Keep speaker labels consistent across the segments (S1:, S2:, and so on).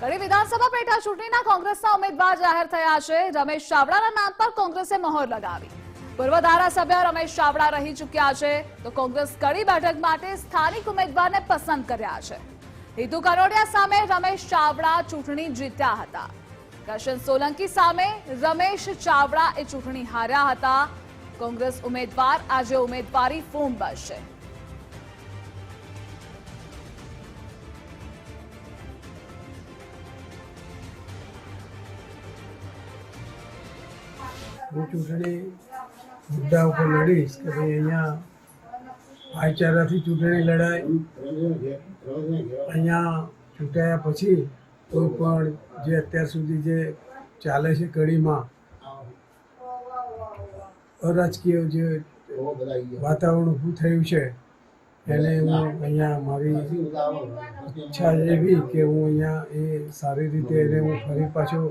S1: કડી વિધાનસભા પેટા ચૂંટણીના કોંગ્રેસના ઉમેદવાર જાહેર થયા છે. રમેશ ચાવડાના નામ પર કોંગ્રેસે મહોર લગાવી. પૂર્વ ધારાસભ્ય રમેશ ચાવડા રહી ચૂક્યા છે. તો કોંગ્રેસ કડી બેઠક માટે સ્થાનિક ઉમેદવારને પસંદ કર્યા છે. હિતુ કરોડિયા સામે રમેશ ચાવડા ચૂંટણી જીત્યા હતા. કરશન સોલંકી સામે રમેશ ચાવડા એ ચૂંટણી હાર્યા હતા. કોંગ્રેસ ઉમેદવાર આજે ઉમેદવારી ફોર્મ ભરશે.
S2: હું ચૂંટણી મુદ્દા ઉપર લડીશ કે ભાઈ અહીંયા ભાઈચારાથી ચૂંટણી લડાય. અહીંયા ચૂંટાયા પછી કોઈ પણ જે અત્યાર સુધી જે ચાલે છે કડીમાં, અરાજકીય જે વાતાવરણ ઊભું થયું છે, એને હું અહીંયા મારી ઈચ્છા એવી કે હું અહીંયા એ સારી રીતે એને હું ફરી પાછો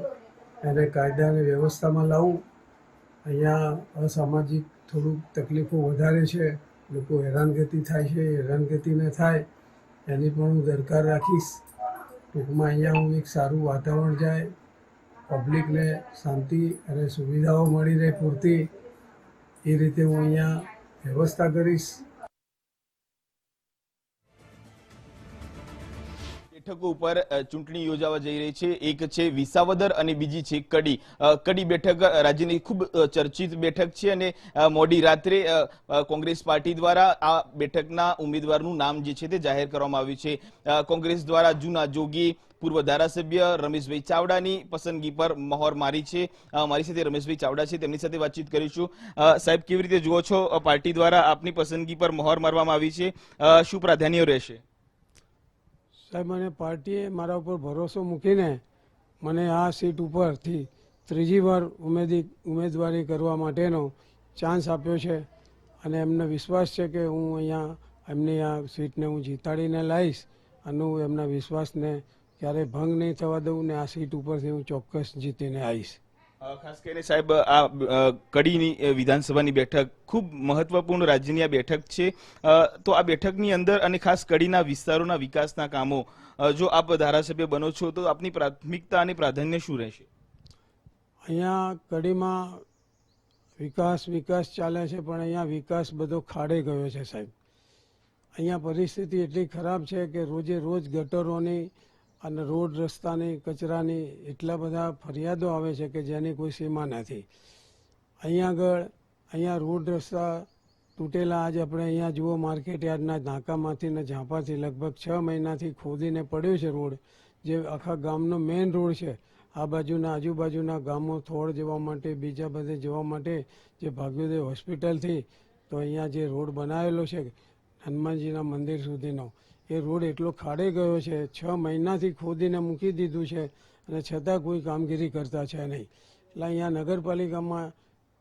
S2: એને કાયદા અને વ્યવસ્થામાં લાવું. અહીંયા અસામાજિક થોડુંક તકલીફો વધારે છે. લોકો હેરાનગતિ થાય છે હેરાનગતિ ન થાય, એની પણ હું દરકાર રાખીશ. ટૂંકમાં અહીંયા હું એક સારું વાતાવરણ જાય, પબ્લિકને શાંતિ અને સુવિધાઓ મળી રહે પૂરતી, એ રીતે હું અહીંયા વ્યવસ્થા કરીશ.
S3: બેઠકો ઉપર ચૂંટણી યોજાવા જઈ રહી છે. એક છે વિસાવદર અને બીજી છે કડી. કડી બેઠક રાજ્યની ખૂબ ચર્ચિત બેઠક છે અને મોડી રાત્રે કોંગ્રેસ પાર્ટી દ્વારા આ બેઠકના ઉમેદવારનું નામ જે છે તે જાહેર કરવામાં આવ્યું છે. કોંગ્રેસ દ્વારા જૂના જોગી, પૂર્વ ધારાસભ્ય રમેશભાઈ ચાવડાની પસંદગી પર મહોર મારી છે. મારી સાથે રમેશભાઈ ચાવડા છે. તેમની સાથે વાતચીત કરીશું. સાહેબ, કેવી રીતે જુઓ છો? પાર્ટી દ્વારા આપની પસંદગી પર મહોર મારવામાં આવી છે. શું પ્રાધાન્ય રહેશે?
S2: સાહેબ મને પાર્ટીએ મારા ઉપર ભરોસો મૂકીને મને આ સીટ ઉપરથી ત્રીજી વાર ઉમેદી, ઉમેદવારી કરવા માટેનો ચાન્સ આપ્યો છે. અને એમને વિશ્વાસ છે કે હું અહીંયા એમની આ સીટને હું જીતાડીને લાવીશ અને હું એમના વિશ્વાસને ક્યારેય ભંગ નહીં થવા દઉં ને આ સીટ ઉપરથી હું ચોક્કસ જીતીને આવીશ.
S3: ખાસ કરીને સાહેબ, આ કડીની વિધાનસભાની બેઠક ખૂબ મહત્વપૂર્ણ રાજ્યની આ બેઠક છે. તો આ બેઠકની અંદર અને ખાસ કડીના વિસ્તારોના વિકાસના કામો જો આપ ધારાસભ્ય બનો છો, તો આપની પ્રાથમિકતા અને પ્રાધાન્ય શું રહેશે?
S2: અહીંયા કડીમાં વિકાસ વિકાસ ચાલે છે, પણ અહીંયા વિકાસ બધો ખાડે ગયો છે સાહેબ. અહીંયા પરિસ્થિતિ એટલી ખરાબ છે કે રોજે રોજ ગટરોની અને રોડ રસ્તાની, કચરાની એટલા બધા ફરિયાદો આવે છે કે જેની કોઈ સીમા નથી. અહીંયા આગળ, અહીંયા રોડ રસ્તા તૂટેલા આજે આપણે અહીંયા જુઓ માર્કેટ યાર્ડના નાકામાંથી ને ઝાંપાથી લગભગ છ મહિનાથી ખોદીને પડ્યો છે રોડ, જે આખા ગામનો મેઇન રોડ છે. આ બાજુના આજુબાજુના ગામો થોડ જવા માટે, બીજા બધે જવા માટે જે ભાગ્યોદય હોસ્પિટલથી તો અહીંયા જે રોડ બનાવેલો છે હનુમાનજીના મંદિર સુધીનો. એ રોડ એટલો ખાડે ગયો છે, છ મહિનાથી ખોદીને મૂકી દીધું છે અને છતાં કોઈ કામગીરી કરતા છે નહીં. એટલે અહીંયા નગરપાલિકામાં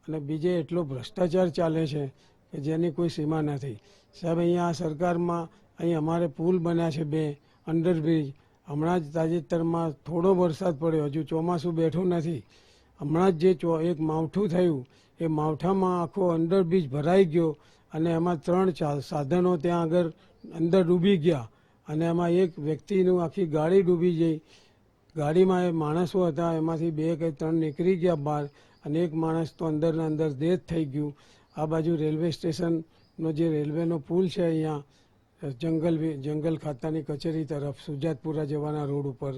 S2: અને બીજે એટલો ભ્રષ્ટાચાર ચાલે છે કે જેની કોઈ સીમા નથી. સાહેબ, અહીંયા આ સરકારમાં અહીં અમારે પુલ બન્યા છે બે, અંડરબ્રિજ. હમણાં જ તાજેતરમાં થોડો વરસાદ પડ્યો, હજુ ચોમાસું બેઠું નથી. હમણાં જ જે ચો, એક માવઠું થયું, એ માવઠામાં આખો અંડરબ્રિજ ભરાઈ ગયો અને એમાં ત્રણ સાધનો ત્યાં આગળ અંદર ડૂબી ગયા. અને એમાં એક વ્યક્તિનું આખી ગાડી ડૂબી ગઈ. ગાડીમાં એ માણસો હતા, એમાંથી બે કે ત્રણ નીકળી ગયા બહાર અને એક માણસ તો અંદરના અંદર ડેથ થઈ ગયું. આ બાજુ રેલવે સ્ટેશનનો જે રેલવેનો પુલ છે અહીંયા, જંગલ જંગલ ખાતાની કચેરી તરફ, સુજાતપુરા જવાના રોડ ઉપર.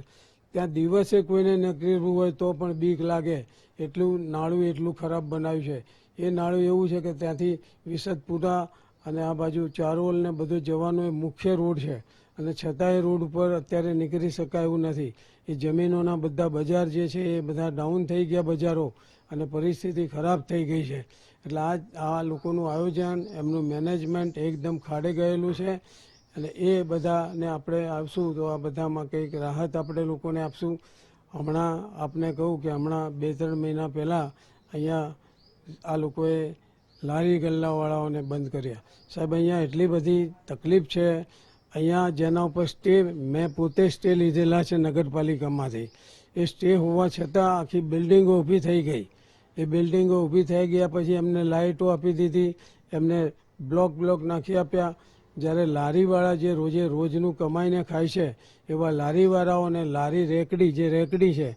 S2: ત્યાં દિવસે કોઈને નીકળવું હોય તો પણ બીક લાગે. એટલું નાળું એટલું ખરાબ બનાવ્યું છે. એ નાળું એવું છે કે ત્યાંથી વિસદપુરા અને આ બાજુ ચારોલ ને બધું જવાનો એ મુખ્ય રોડ છે. અને છતાં એ રોડ ઉપર અત્યારે નીકળી શકાય એવું નથી. એ જમીનોના બધા બજાર જે છે એ બધા ડાઉન થઈ ગયા બજારો અને પરિસ્થિતિ ખરાબ થઈ ગઈ છે. એટલે આ આ લોકોનું આયોજન, એમનું મેનેજમેન્ટ એકદમ ખાડે ગયેલું છે. અને એ બધાને આપણે આવશું તો આ બધામાં કંઈક રાહત આપણે લોકોને આપશું. હમણાં આપને કહું કે હમણાં બે ત્રણ મહિના પહેલાં અહીંયા આ લોકોએ લારી ગલ્લાવાળાઓને બંધ કર્યા. સાહેબ, અહીંયા એટલી બધી તકલીફ છે. અહીંયા જેના ઉપર સ્ટે, મેં પોતે સ્ટે લીધેલા છે નગરપાલિકામાંથી. એ સ્ટે હોવા છતાં આખી બિલ્ડિંગો ઊભી થઈ ગઈ. એ બિલ્ડિંગો ઊભી થઈ ગયા પછી એમને લાઇટો આપી દીધી, એમને બ્લોક બ્લોક નાખી આપ્યા. જ્યારે લારીવાળા જે રોજે રોજનું કમાઈને ખાય છે, એવા લારીવાળાઓને લારી રેકડી, જે રેકડી છે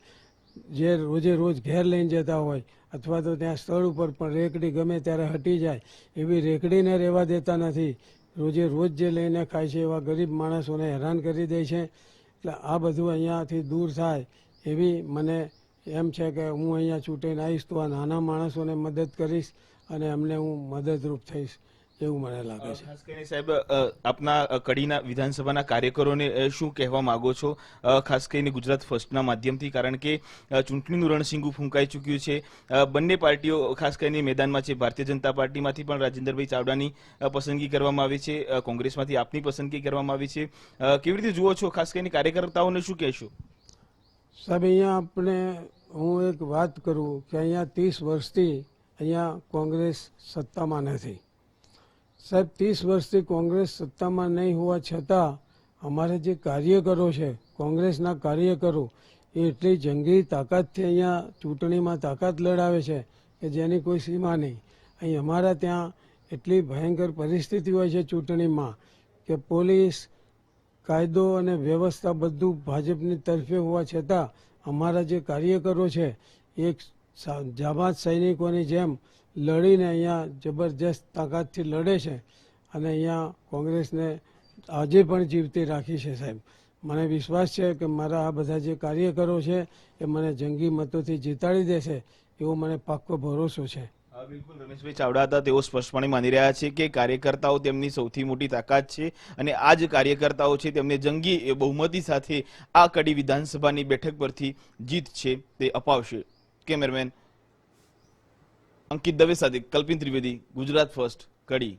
S2: જે રોજે રોજ ઘેર લઈને જતા હોય અથવા તો ત્યાં સ્થળ ઉપર પણ રેકડી ગમે ત્યારે હટી જાય, એવી રેકડીને રહેવા દેતા નથી. રોજે રોજ જે લઈને ખાય છે એવા ગરીબ માણસોને હેરાન કરી દે છે. એટલે આ બધું અહીંયાથી દૂર થાય એવી મને એમ છે કે હું અહીંયા ચૂંટીને આવીશ તો આ નાના માણસોને મદદ કરીશ અને એમને હું મદદરૂપ થઈશ. એવું મને લાગે છે.
S3: ખાસ કરીને સાહેબ આપના કડીના વિધાનસભાના કાર્યકરોને શું કહેવા માંગો છો? ખાસ કરીને ગુજરાત ફર્સ્ટના માધ્યમથી કારણ કે ચૂંટણીનું રણસિંગું ફૂંકાઈ ચૂક્યું છે. બંને પાર્ટીઓ ખાસ કરીને મેદાનમાં છે ભારતીય જનતા પાર્ટીમાંથી પણ રાજેન્દ્રભાઈ ચાવડાની પસંદગી કરવામાં આવી છે કોંગ્રેસમાંથી આપની પસંદગી કરવામાં આવી છે. કેવી રીતે જુઓ છો? ખાસ કરીને કાર્યકર્તાઓને શું કહેશો?
S2: સાહેબ અહીંયા આપણે હું એક વાત કરું કે અહીંયા ત્રીસ વર્ષથી અહીંયા કોંગ્રેસ સત્તામાં નથી. સાહેબ, ત્રીસ વર્ષથી કોંગ્રેસ સત્તામાં નહીં હોવા છતાં અમારા જે કાર્યકરો છે, કોંગ્રેસના કાર્યકરો, એ એટલી જંગી તાકાતથી અહીંયા ચૂંટણીમાં તાકાત લડાવે છે કે જેની કોઈ સીમા નહીં. અહીં અમારા ત્યાં એટલી ભયંકર પરિસ્થિતિ હોય છે ચૂંટણીમાં કે પોલીસ, કાયદો અને વ્યવસ્થા બધું ભાજપની તરફે હોવા છતાં અમારા જે કાર્યકરો છે, એક સા- જાબાજ સૈનિકોની જેમ લડીને અહીંયા જબરજસ્ત તાકાતથી લડે છે અને અહીંયા કોંગ્રેસને આજે પણ જીવતી રાખી છે સાહેબ. મને વિશ્વાસ છે કે મારા આ બધા જે કાર્યકરો છે એ મને જંગી મતોથી જીતાડી દેશે એવો મને પાક્કો ભરોસો છે.
S3: બિલકુલ. રમેશભાઈ ચાવડા હતા. તેઓ સ્પષ્ટપણે માની રહ્યા છે કે કાર્યકર્તાઓ તેમની સૌથી મોટી તાકાત છે અને આ જ કાર્યકર્તાઓ છે તેમને જંગી બહુમતી સાથે આ કડી વિધાનસભાની બેઠક પરથી જીત છે તે અપાવશે. કેમેરામેન અંકિત દવે સાથે કલ્પિન ત્રિવેદી ગુજરાત ફર્સ્ટ કડી.